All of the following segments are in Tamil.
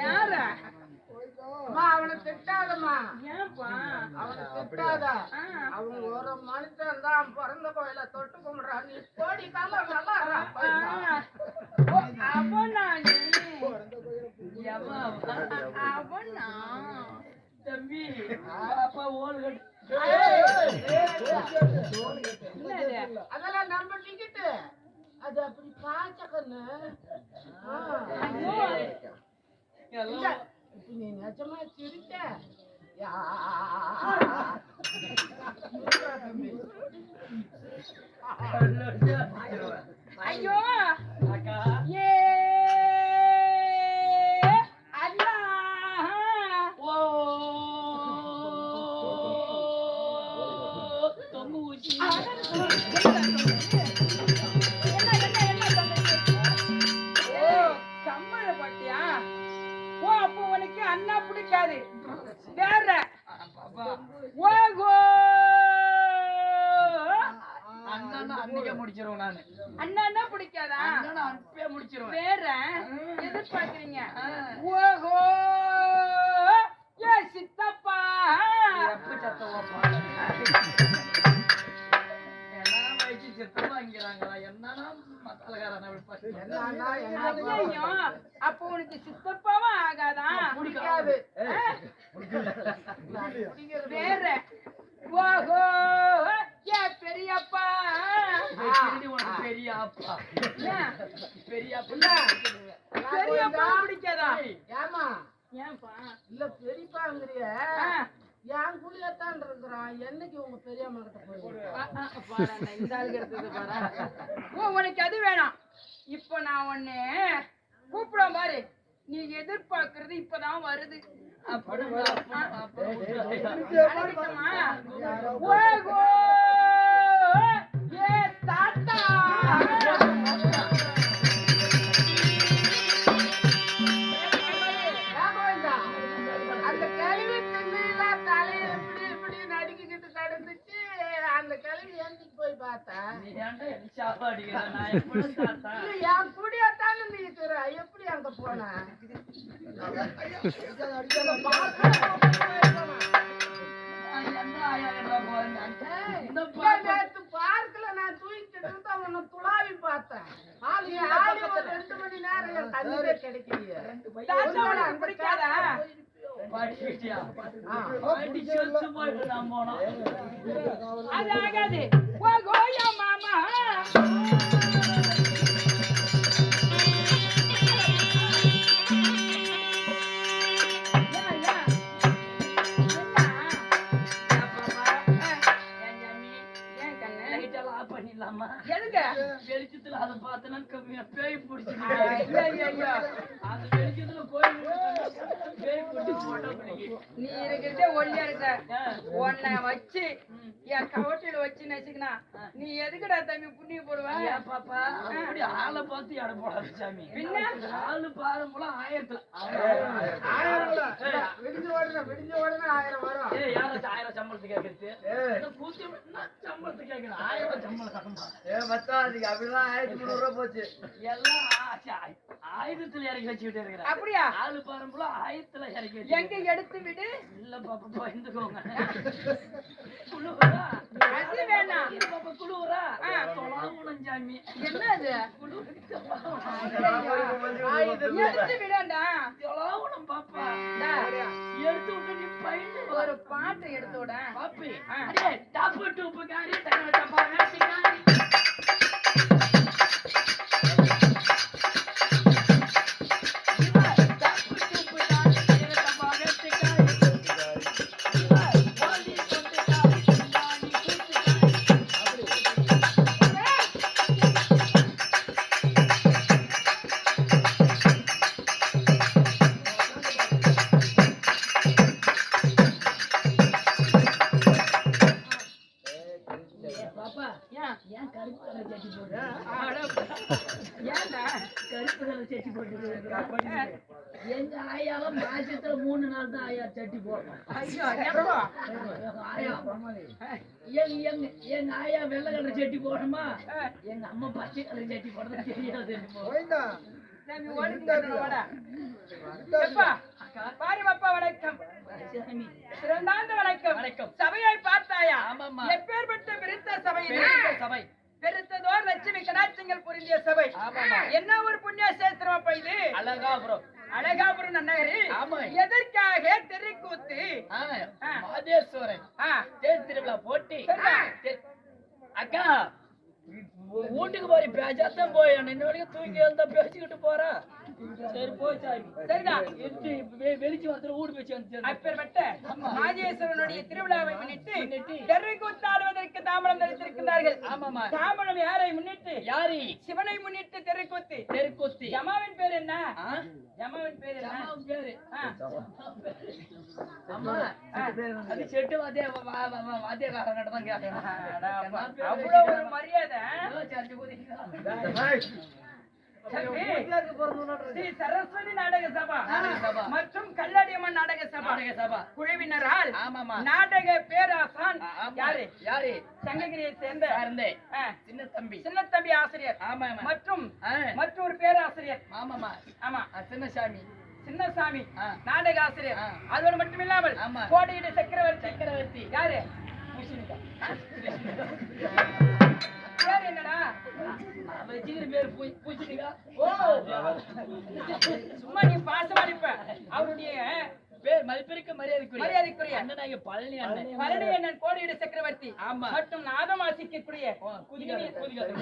யாரா? அம்மா அவனை திட்டாதம்மா. அவனை திட்டாத. அவன் ஒரு மனுஷன் தான் பிறந்த கோயில தொட்டு கும்பிடுறான். நீ கோடி காலம் நல்லா இருடா, போயிட்டு வா. ஓ, அவனா நீ? அவனா? தம்பி அப்பா ஓல் கட்டு என்னது? அதெல்லாம் நம்ம டிக்கெட்டு அது அப்படி பாச்ச கண்ணு ஆ. இல்ல, இப்ப நீ நிஜமா சிரிச்ச யா. ஐயோ அக்கா ஏ அல்லா ஓ தொங்கு ஊசி என்ன பிடிக்காது வேற. ஓகோ. முடிச்சிருவேன் நானு. அண்ணா பிடிக்காதா? அப்பயே முடிச்சிருவேன். வேற. எதிர்பார்க்கறீங்க. ஓஹோ ஏ சித்தப்பா. எப்ப சத்தம் அப்போ உனக்கு சித்தப்பாவும் ஆகாதா? பிடிக்காது வேற. ஓஹோ ஏ பெரியப்பா. உனக்கு பெரிய அப்பா ஏன்? பெரிய அப்பா இல்ல. பெரியப்பா பிடிக்காதா? ஏமா ஏன்பா இல்ல பெரியப்பாங்கிறிய என் குளியத்தான் இருக்கிறான். என்னைக்கு உங்க பெரியம்மா கிட்ட போய் இந்த ஆளுக்கு எடுத்தது பாரா. ஓ உனக்கு அது வேணாம். இப்போ நான் உன்னை கூப்பிடுவேன் பாரு. நீ எதிர்பார்க்கறது இப்பதான் வருது. அப்படி எப்படி அங்க போன? பார்க்கல நான் தூங்கிட்டு இருந்தா உன்னை துளாவி பார்த்தேன். ஆளு ஆளு ஒரு ரெண்டு மணி நேரம் என் கண்ணிலே கிடைக்கலையே. அது ஆகாது. ஓகோ, யா மாமா வெளிச்சத்துல அதை பார்த்தேன்னா கம்மியா பேய். அந்த வெளிச்சத்துல போய் பேய் பிடிச்சி போட்டோ. நீ இருக்கிறதே ஒல்லியா இருக்க ஆ. உன்னை வச்சு என் கவட்டில வச்சு நச்சுக்கினா நீ எதுக்குடா தம்பி புண்ணிய போடுவ பாப்பா, அப்படி ஆளை பார்த்து எடை போடாத சாமி. பின்ன? ஆளு பாரும்போல ஆயிரத்துல. ஆயிரம். விடிஞ்ச ஆயிரம் வரும் ஏய், யாராச்சும் ஆயிரம் சம்பளத்துக்கு கேட்கறது? சம்பளத்துக்கு கேட்கணும்? ஆயிரம் சம்பளம் தரமா? எல்லாம் ஆச்சு. ஆயி- ஆயுதத்துல இறக்கி வச்சுக்கிட்டே இருக்கிறேன். அப்படியா? ஆளு பாரும்போல ஆயிரத்துல இறக்கி வச்சு எங்க எடுத்து விடு. இல்ல பாப்பா பயந்துக்கோங்க. குழுவுரா அது வேணாம். இது பாப்பா குழுவுரா ஆ. தொலாவுணம் சாமி. என்னது எடுத்து விடண்டா? தொலாவுணம் பாப்பா. எடுத்து விட்டு நீ பயந்து ஒரு பாட்டு எடுத்து விட. பாப்பி. டப்பு டூப்பு காரி தங்க டப்பா எங்க ஆயாவும் மாசத்துல மூணு நாள் தான் ஆயா சட்டி போடுறோம் ஆயா எங்க எங்க எங்க ஆயா வெள்ளை கலர் சட்டி போடணுமா எங்க அம்மா பச்சை கலர் சட்டி போடுறது தெரியாது வணக்கம் வணக்கம் வணக்கம். சபையை பார்த்தாயா. எப்பேற்பட்ட விருத்த சபை சபை பெருத்ததோர் லட்சுமி கடாட்சங்கள் புரிந்திய சபை. என்ன ஒரு புண்ணிய சேத்திரம் அப்ப இது அழகா ப்ரோ அழகாபுரம் நன்னகரி ஆமா. எதற்காக தெருக்கூத்து. மாதேஸ்வரன் தேர் திருவிழா போட்டி. அக்கா வீட்டுக்கு போய் பேசாதான் போய் இன்ன வரைக்கும் தூங்கி எழுந்தா பேசிக்கிட்டு போறா சரி போய் சாமி சரிடா. இருந்து வெளிச்சு வந்து ஊடு பேச்சு வந்து அப்பேற்பட்ட மாஜேஸ்வரனுடைய திருவிழாவை முன்னிட்டு முன்னிட்டு. தெருக்கூத்து ஆடுவதற்கு தாமரம் தரித்திருக்கிறார்கள் ஆமாமா தாமரம் யாரை முன்னிட்டு யாரு சிவனை முன்னிட்டு தெருக்கூத்து தெருக்கூத்தி ஜமாவின் பேர் என்ன ஆ? ஜமாவின் பேர் என்ன பேரு ஆ. அம்மா அது செட்டு வாத்திய வாத்தியக்காரங்கிட்ட தான் கேட்கணும் அவ்வளவு ஒரு மரியாதை சரஸ்வதி நாடக சபா மற்றும் கல்லடியம்மன் நாடக சபா நாடக சபா குழுவினரால் நாடக பேராசான் யாரு யாரு சங்ககிரியை சேர்ந்த சார்ந்தே ஆ, சின்ன தம்பி சின்னத்தம்பி ஆசிரியர் ஆமா ஆமா மற்றும் ஆ, மற்றொரு பேராசிரியர் ஆமாமா ஆமா சின்னசாமி சின்னசாமி ஆ. நாடக ஆசிரியர் ஆ. அதோடு மட்டுமில்லாமல் ஆமா. கோடியிட சக்கரவர்த்தி சக்கரவர்த்தி யாரு பேர் என்னடா? வச்சுக்கிற பேரு பூ- பூச்சணிக்கா ஓ சும்மா நீ பாசம் அடிப்ப அவருடைய பேர் மதிப்பிற்கு மரியாதைக்குரிய. மரியாதைக்குரிய. அண்ணனாகிய பழனி அண்ணன். பழனி அண்ணன் கோடியிட சக்கரவர்த்தி. ஆமா. மற்றும் நாதம் கூதிக்காரர்.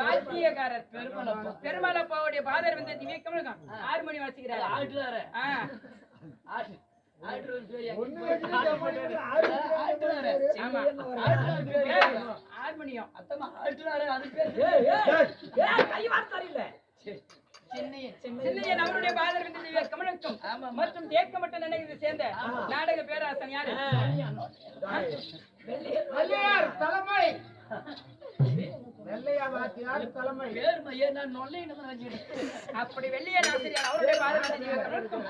வாத்தியக்காரர் பெருமாளப்பா. பெருமாளப்பாவுடைய பாதர் வந்து திவ்யக்கம் ஆறு மணி வாசிக்கிறார். ஆட்டுறாரு. ஆ, அவருடைய ஆமா. மற்றும் தேக்கமட்ட நினைவு சேர்ந்த நாடக பேராசன் யாரு? தலைமை. வெள்ளையா வாத்தியார் தலைமை. பேர் மைய நான் நொல்லைன்னு தான் வச்சுக்கிட்டேன் அப்படி வெள்ளியன் ஆசிரியர் அவருடைய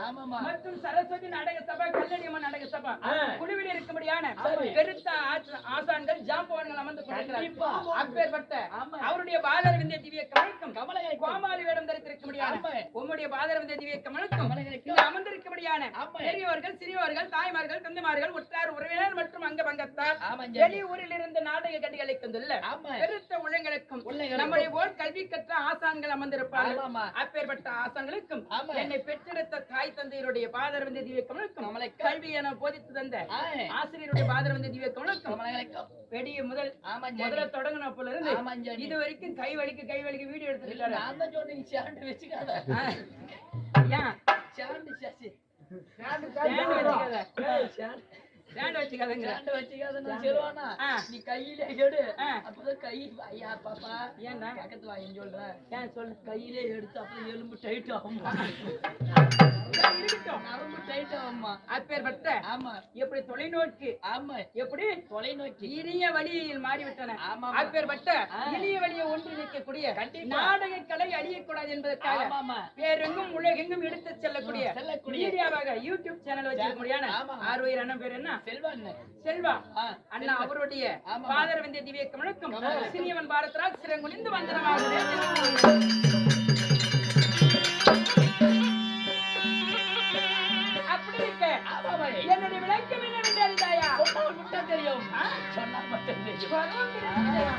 ஆமாமா மற்றும் சரஸ்வதி நாடக சபா கல்லடியம்மன் நாடக சபா. ஆ. குழுவில் இருக்கும்படியான சரி. பெருத்த ஆச- ஆசான்கள் ஜாம்பவான்கள் அமர்ந்து கண்டிப்பா. கொண்டிருக்கிறார் அப்பேற்பட்ட ஆமா. அவருடைய பாதர் விந்திய திவ்ய கமலக்கும் கமலகை கோமாளி வேடம் தரித்திருக்கும்படியான ஆமா. உம்முடைய பாதர் விந்திய திவ்ய கமலக்கும் ஆமா. பெரியவர்கள் சிறியவர்கள் தாய்மார்கள் தந்தைமார்கள் உற்றார் உறவினர் மற்றும் அங்க பங்கத்தார். வெளியூரில் இருந்து நாடக கட்டிகளை தந்துள்ள ஆமா. பெருத்த உள்ளங்களுக்கும் உள்ளங்களுக்கும். நம்முடைய போல் கல்வி கற்ற ஆசான்கள் அமர்ந்திருப்பார்கள். அப்பேற்பட்ட ஆசான்களுக்கும். என்னை பெற்றெடுத்த தாய் தந்தையருடைய பாதர் வந்து திவ்ய கமலுக்கும் கல்வி என போதித்து தந்த. ஆசிரியருடைய பாதர் வந்து திவ்ய கமலுக்கும் கமலகலைக்கும் வெடிய முதல் முதல்ல தொடங்கின போல இருந்து. இது வரைக்கும் கை வலிக்கு கை வலிக்கு வீடியோ சாண்டு வச்சுக்காத. வச்சுக்காதங்க சொல்லுவானா. நீ கையில எடு. அப்பதான் கை ஐயா பாப்பா. ஏன்டா சொல்றேன் ஏன் சொல்லு? கையிலே எடுத்து அப்புறம் எலும்பு டைட் ஆகும் சரி, இருக்கட்டும் நரம்பு டைட் ஆகும்மா. அப்பேற்பட்ட ஆமா. எப்படி தொலைநோக்கு? ஆமா. எப்படி? தொலைநோக்கி. இனிய வழியில் மாறிவிட்டன. ஆமாமா. அப்பேற்பட்ட. இனிய வழியை ஒன்றிணைக்கக்கூடிய. நாடக கலை அழியக்கூடாது என்பதற்காக வேறெங்கும் உலகெங்கும் எடுத்து செல்லக்கூடிய மீடியாவாக யூடியூப் சேனல் வச்சிருக்க முடியான ஆமா. ஆர்வயர் அண்ணன் பேர் என்ன? செல்வா ஆ, அண்ணா அவருடைய. பாதர் வந்திய திவ்ய கமலுக்கும். சிறியவன் பாரத்ராஜ் சிறங்குனிந்து வந்தனமாக என்னுடைய விளக்கம் என்னவென்று அறிந்தாயா? சொன்னால் மட்டும் தெரியும். சொன்னால் மட்டும் தெரியும்.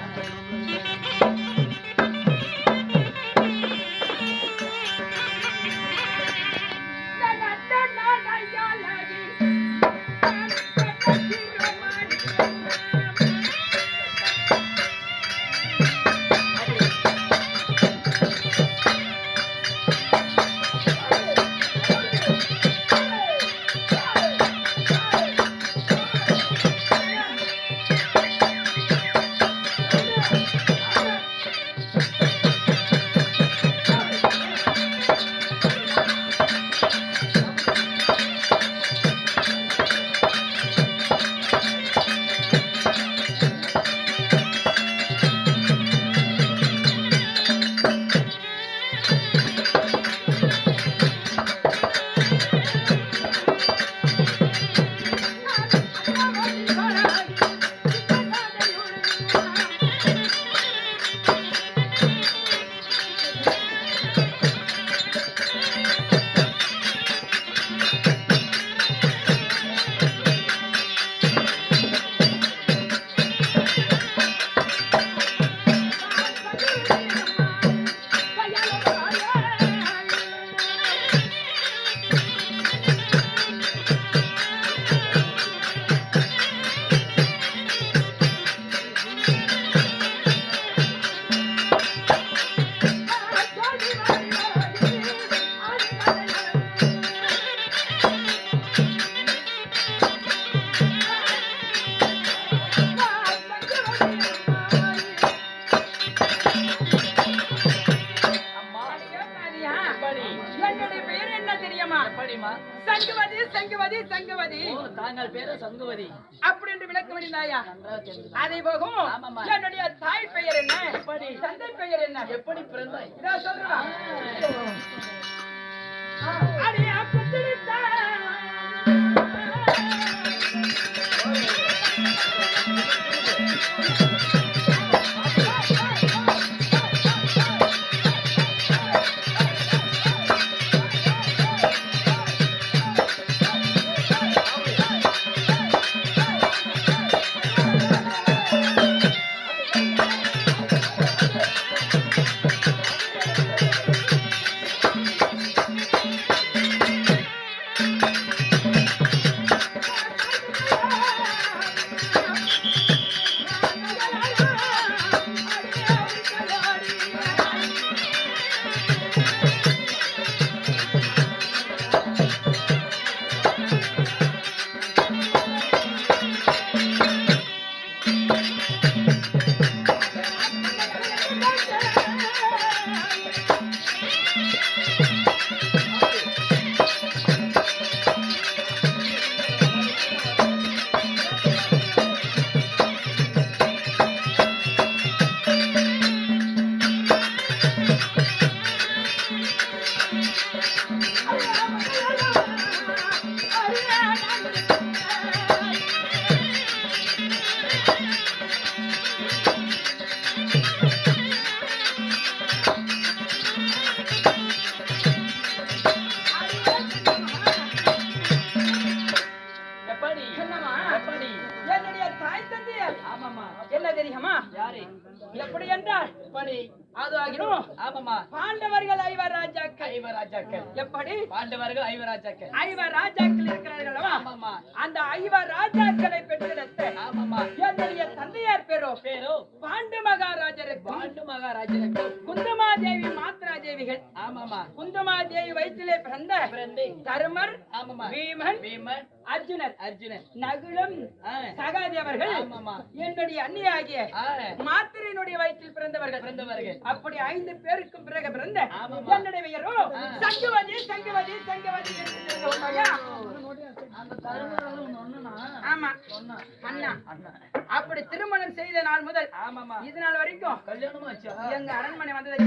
தாங்கள் பேரு சங்குவதி. அப்படி என்று நன்றாக தெரிந்து அதை போகும். என்னுடைய தாய் பெயர் என்ன? எப்படி? தந்தை பெயர் என்ன? எப்படி பிறந்தாய்? இதோ சொல்றா. அடி அப்பத்திருத்த அது ஆகிரும் ஆமாமா பாண்டவர்கள் ஐவர் ராஜாக்கள் ஐவர் ராஜாக்கள் எப்படி? பாண்டவர்கள் ஐவர் ராஜாக்கள் ஐவர் ராஜாக்கள் இருக்கிறார்கள்? ஆமாமா அந்த ஐவர் ராஜாக்களை பெற்றெடுத்த ஆமாமா என்னுடைய தந்தையார் பேரோ? பேரோ? பாண்டு மகாராஜருக்கு. பாண்டு மகாராஜனுக்கு குந்தமாதேவி மாத்ரா தேவிகள் ஆமாமா குந்தமாதேவி வயிற்றிலே பிறந்த தருமர் ஆமாமா பீமன் பீமன் அர்ஜுனர். அர்ஜுனன். நகுலம் சகாதேவர்கள் என்னுடைய அண்ணியாகிய ஆ, மாத்திரையினுடைய வயிற்றில் பிறந்தவர்கள். பிறந்தவர்கள். அப்படி ஐந்து பேருக்கும் பிறகு பிறந்த. என்னுடைய பெயரோ. சங்குவதி சங்குவதி சங்குவதி ஆமா. அண்ணா. அப்படி திருமணம் செய்த நாள் முதல் இது நாள் வரைக்கும் எங்க அரண்மனை வந்தது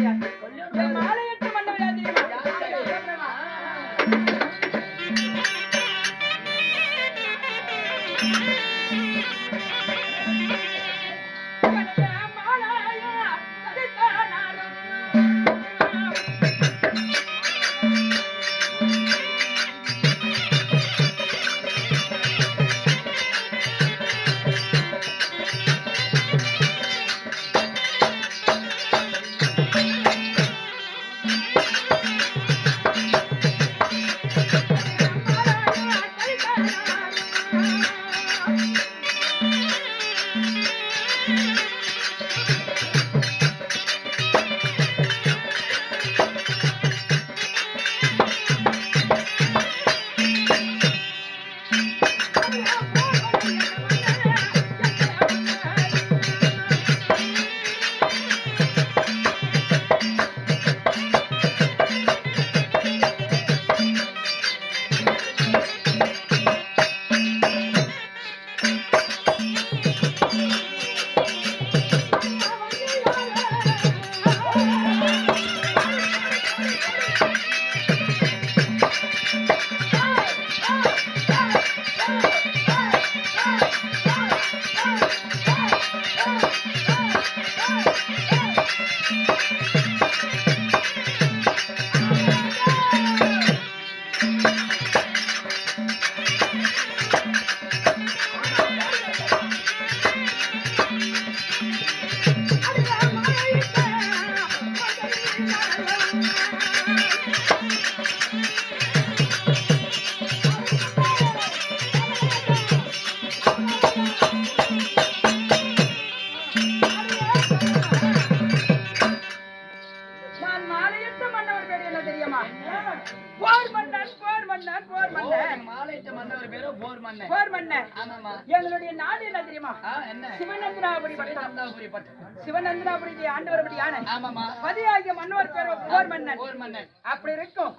சிவநந்திராபுரி பட்டம் சிவநந்தாபுரி பட்டம் சிவநந்திராபுரி ஆண்டு வரும்படியான ஆமாமா பதியாகிய மன்னவர் பேர் போர் மன்னன். அப்படி இருக்கும்.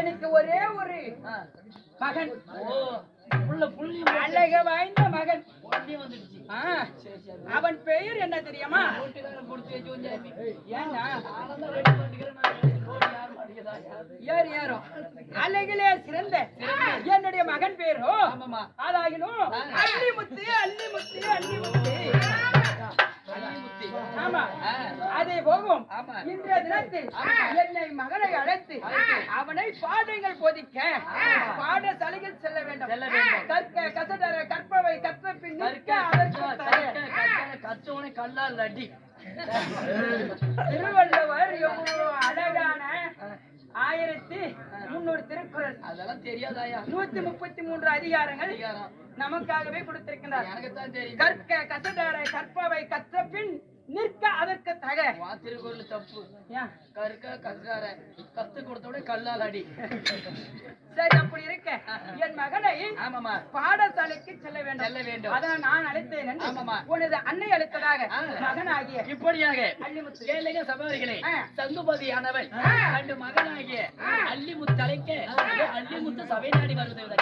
எனக்கு ஒரே ஒரு. மகன். அழக வாய்ந்த மகன். அவன் பெயர் என்ன தெரியுமா? யார் யாரோ அழகிலே சிறந்த என்னுடைய மகன் பேரோ? அதாகினும் அள்ளிமுத்து அள்ளிமுத்து அள்ளிமுத்து. அள்ளிமுத்தி ஆமா. அதே போகும். இன்றைய தினத்தில் என்னை மகனை அழைத்து அவனை பாடங்கள் போதிக்க பாடசாலையில் செல்ல வேண்டும். செல்ல வேண்டும். கற்க கசடர கற்பவை கற்ற பின். கச்சவனை கல்லால் அடி திருவள்ளுவர் எவ்வளவு அழகான ஆயிரத்தி முன்னூறு திருக்குறள். அதெல்லாம் தெரியாதாயா? நூத்தி முப்பத்தி மூன்று அதிகாரங்கள் நமக்காகவே கொடுத்திருக்கிறார் கற்க கசடர கற்பவை கற்ற பின் நிற்க அதற்கு தக. திருக்குறள் தப்பு? கற்க கற்றார கத்து கொடுத்தோட கல்லால் அடி. சரி அப்படி இருக்க. என் மகனை ஆமாமா பாடசாலைக்கு செல்ல வேண்டும். செல்ல வேண்டும். அதான் நான் அழைத்தேன் ஆமாமா. உனது அன்னை அழைத்ததாக. மகனாகிய இப்படியாக. அள்ளிமுத்து. கேளுங்க சகோதரிகளே. சங்குபதியானவள் ரெண்டு மகனாகிய அள்ளிமுத்து அழைக்க அள்ளிமுத்து சபை நாடி வருவதை